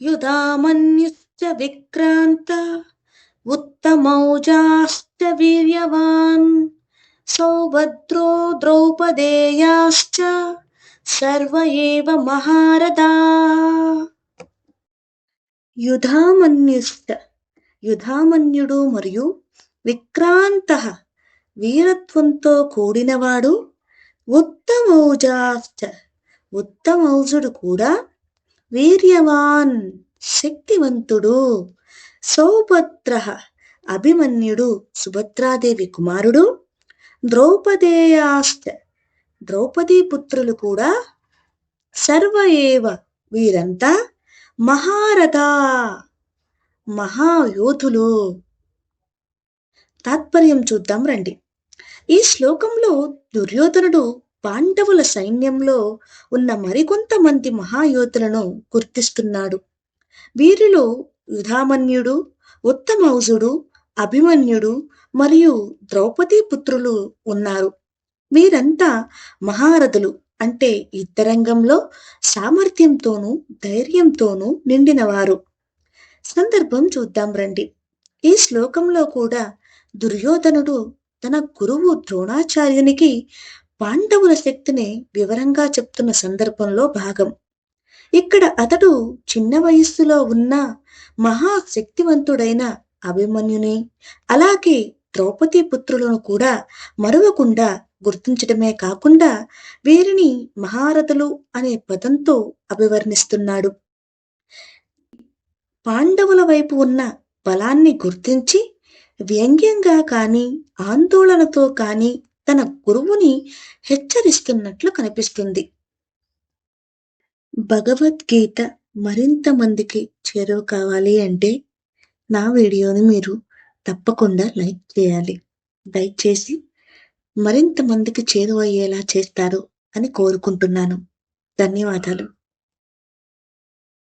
युधामन्युश्च विक्रान्त उत्तमौजाश्च वीर्यवान् सौभद्रो द्रौपदेयाश्च సర్వ ఏవ మహారథా యుధామన్యుష్ట యుధామన్యుడు మరియు విక్రాంత వీరత్వంతో కూడినవాడు ఉత్తమౌజాశ్చ ఉత్తమౌజుడు కూడా వీర్యవాన్ శక్తివంతుడు సౌభద్ర అభిమన్యుడు సుభద్రాదేవి కుమారుడు ద్రౌపదేయాశ్చ ద్రౌపదీ పుత్రులు కూడా సర్వ ఏవ వీరంతా మహారథ మహాయోధులు. తాత్పర్యం చూద్దాం రండి. ఈ శ్లోకంలో దుర్యోధనుడు పాండవుల సైన్యంలో ఉన్న మరికొంతమంది మహాయోధులను గుర్తిస్తున్నాడు. వీరిలో యుధామన్యుడు ఉత్తమౌజుడు అభిమన్యుడు మరియు ద్రౌపది పుత్రులు ఉన్నారు. వీరంతా మహారథులు అంటే యుద్ధరంగంలో సామర్థ్యంతోనూ ధైర్యంతోనూ నిండినవారు. సందర్భం చూద్దాం రండి. ఈ శ్లోకంలో కూడా దుర్యోధనుడు తన గురువు ద్రోణాచార్యునికి పాండవుల శక్తిని వివరంగా చెప్తున్న సందర్భంలో భాగం. ఇక్కడ అతడు చిన్న వయస్సులో ఉన్న మహాశక్తివంతుడైన అభిమన్యుని అలాగే ద్రౌపది పుత్రులను కూడా మరువకుండా గుర్తించడమే కాకుండా వీరిని మహారథులు అనే పదంతో అభివర్ణిస్తున్నాడు. పాండవుల వైపు ఉన్న బలాన్ని గుర్తించి వ్యంగ్యంగా కానీ ఆందోళనతో కానీ తన గురువుని హెచ్చరిస్తున్నట్లు కనిపిస్తుంది. భగవద్గీత మరింత మందికి చేరువ కావాలి అంటే నా వీడియోని మీరు తప్పకుండా లైక్ చేయాలి. దయచేసి మరింత మందికి చేరువయ్యేలా చేస్తారు అని కోరుకుంటున్నాను. ధన్యవాదాలు.